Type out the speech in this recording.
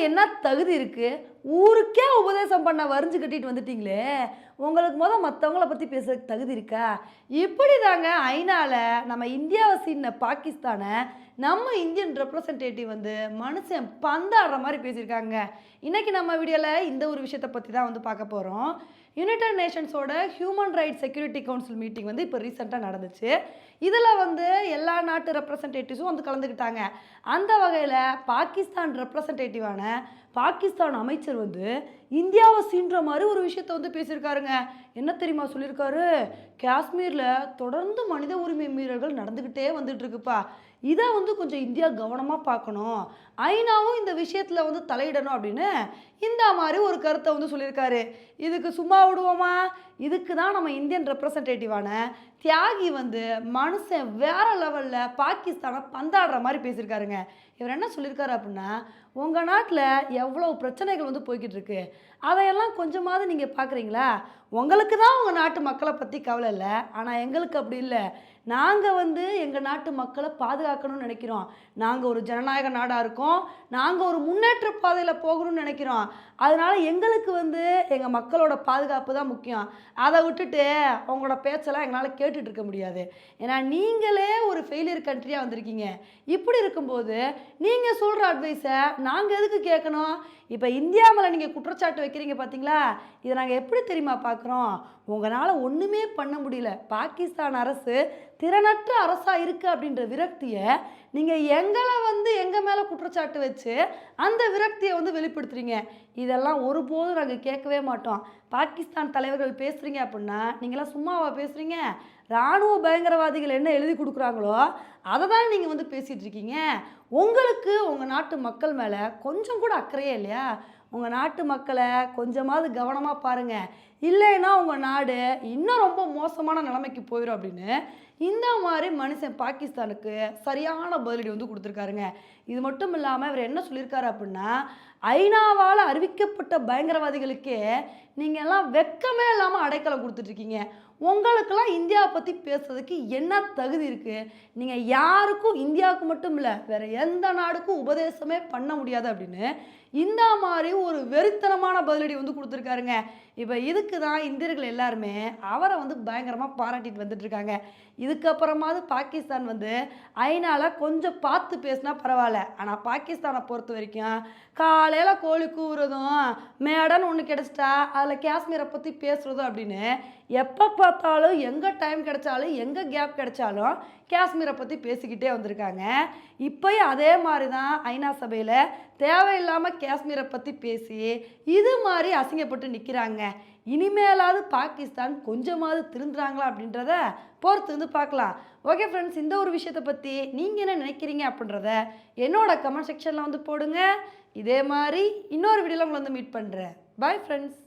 என்ன தகுதி இருக்குது ஊருக்கே உபதேசம் பண்ண வரிஞ்சு கட்டிட்டு வந்துட்டீங்களே. உங்களுக்கு முதல் மற்றவங்கள பற்றி பேசுறதுக்கு தகுதி இருக்கா? இப்படி தாங்க ஐநாவில் நம்ம இந்தியாவை சீன பாகிஸ்தானை நம்ம இந்தியன் ரெப்ரசன்டேட்டிவ் வந்து மனுஷன் பந்தாடுற மாதிரி பேசியிருக்காங்க. இன்றைக்கி நம்ம வீடியோவில் இந்த ஒரு விஷயத்தை பற்றி தான் வந்து பார்க்க போகிறோம் United நேஷன்ஸோட human rights security council meeting வந்து இப்போ ரீசெண்டாக நடந்துச்சு. இதில் வந்து எல்லா நாட்டு ரெப்ரசன்டேட்டிவ்ஸும் வந்து கலந்துக்கிட்டாங்க. அந்த வகையில் பாகிஸ்தான் ரெப்ரசன்டேட்டிவான பாகிஸ்தான் அமைச்சர் வந்து இந்தியாவை சீன்ற மாதிரி ஒரு விஷயத்த வந்து பேசியிருக்காருங்க. என்ன தெரியுமா சொல்லியிருக்காரு? காஷ்மீரில் தொடர்ந்து மனித உரிமை மீறல்கள் நடந்துக்கிட்டே வந்துட்டு இருக்குப்பா. இதை வந்து கொஞ்சம் இந்தியா கவனமாக பார்க்கணும். ஐநாவும் இந்த விஷயத்தில் வந்து தலையிடணும் அப்படின்னு இந்த மாதிரி ஒரு கருத்தை வந்து சொல்லியிருக்காரு. இதுக்கு சும்மா விடுவோமா? இதுக்கு தான் நம்ம இந்தியன் ரெப்ரசன்டேட்டிவான தியாகி வந்து மனுஷன் வேற லெவலில் பாகிஸ்தானை பந்தாடுற மாதிரி பேசியிருக்காருங்க. இவர் என்ன சொல்லியிருக்காரு அப்படின்னா உங்கள் நாட்டில் எவ்வளோ பிரச்சனைகள் வந்து போய்கிட்டு இருக்கு. அதையெல்லாம் கொஞ்சமாவது நீங்கள் பார்க்குறீங்களா? உங்களுக்கு தான் உங்கள் நாட்டு மக்களை பற்றி கவலை இல்லை. ஆனால் எங்களுக்கு அப்படி இல்லை. நாங்கள் வந்து எங்கள் நாட்டு மக்களை பாதுகாக்கணும்னு நினைக்கிறோம். நாங்கள் ஒரு ஜனநாயக நாடாக இருக்கோம். நாங்கள் ஒரு முன்னேற்ற பாதையில் போகணும்னு நினைக்கிறோம். அதனால் எங்களுக்கு வந்து எங்கள் மக்களோட பாதுகாப்பு தான் முக்கியம். அதை விட்டுட்டு அவங்களோட பேச்செல்லாம் எங்களால் கேட்டுட்டு இருக்க முடியாது. ஏன்னா நீங்களே ஒரு ஃபெயிலியர் கண்ட்ரியாக வந்திருக்கீங்க. இப்படி இருக்கும்போது நீங்கள் சொல்கிற அட்வைஸை நாங்கள் எதுக்கு கேட்கணும்? இப்போ இந்தியா மேலே நீங்கள் குற்றச்சாட்டு வைக்கிறீங்க பார்த்தீங்களா இதை நாங்கள் எப்படி தெரியுமா பார்க்குறோம். உங்களால் ஒன்றுமே பண்ண முடியல. பாகிஸ்தான் அரசு திறனற்ற அரசாக இருக்குது அப்படின்ற விரக்தியை நீங்கள் எங்களை வந்து எங்கள் மேலே குற்றச்சாட்டு வச்சு அந்த விரக்தியை வந்து வெளிப்படுத்துறீங்க. இதெல்லாம் ஒருபோதும் நாங்கள் கேட்கவே மாட்டோம். பாகிஸ்தான் தலைவர்கள் பேசுகிறீங்க அப்படின்னா நீங்களாம் சும்மாவா பேசுகிறீங்க இராணுவ பயங்கரவாதிகள் என்ன எழுதி கொடுக்குறாங்களோ அதை தான் நீங்கள் வந்து பேசிகிட்டு இருக்கீங்க உங்களுக்கு உங்கள் நாட்டு மக்கள் மேலே கொஞ்சம் கூட அக்கறையே இல்லையா? உங்கள் நாட்டு மக்களை கொஞ்சமாவது கவனமாக பாருங்கள் இல்லைன்னா உங்கள் நாடு இன்னும் ரொம்ப மோசமான நிலைமைக்கு போயிடும் அப்படின்னு இந்த மாதிரி மனுஷன் பாகிஸ்தானுக்கு சரியான பதிலடி வந்து கொடுத்துருக்காருங்க. இது மட்டும் இல்லாமல் இவர் என்ன சொல்லியிருக்காரு அப்படின்னா ஐநாவால் அறிவிக்கப்பட்ட பயங்கரவாதிகளுக்கே நீங்கள் எல்லாம் வெக்கமே இல்லாமல் அடைக்கலம் கொடுத்துட்ருக்கீங்க உங்களுக்கெல்லாம் இந்தியாவை பற்றி பேசுறதுக்கு என்ன தகுதி இருக்குது நீங்கள் யாருக்கும் இந்தியாவுக்கு மட்டும் இல்லை வேறு எந்த நாடுக்கும் உபதேசமே பண்ண முடியாது அப்படின்னு இந்த மாதிரி ஒரு வெறித்தனமான பதிலடி வந்து கொடுத்துருக்காருங்க. இப்போ இதுக்கு தான் இந்தியர்கள் எல்லாருமே அவரை வந்து பயங்கரமாக பாராட்டிட்டு வந்துட்டுருக்காங்க இதுக்கப்புறமாவது பாகிஸ்தான் வந்து ஐநாவில் கொஞ்சம் பார்த்து பேசினா பரவாயில்ல. ஆனால் பாகிஸ்தானை பொறுத்த வரைக்கும் காலையில் கோழி கூவுறதும் மேடன்னு ஒன்று கிடச்சிட்டா அதில் காஷ்மீரை பற்றி பேசுகிறதும் அப்படின்னு எப்போ பார்த்தாலும் எங்கே டைம் கிடைச்சாலும் எங்கே கேப் கிடைச்சாலும் காஷ்மீரை பற்றி பேசிக்கிட்டே வந்திருக்காங்க. இப்போயும் அதே மாதிரி தான் ஐநா சபையில் தேவையில்லாமல் காஷ்மீரை பற்றி பேசி இது மாதிரி அசிங்கப்பட்டு நிற்கிறாங்க இனிமேலாவது பாகிஸ்தான் கொஞ்சமாவது திருந்துறாங்களா அப்படின்றத பொறுத்து வந்து பார்க்கலாம். ஓகே ஃப்ரெண்ட்ஸ் இந்த ஒரு விஷயத்தை பற்றி நீங்கள் என்ன நினைக்கிறீங்க அப்படின்றத என்னோட கமெண்ட் செக்ஷனில் வந்து போடுங்க. இதே மாதிரி இன்னொரு வீடியோவில் உங்களை வந்து மீட் பண்ணுறேன் பாய் ஃப்ரெண்ட்ஸ்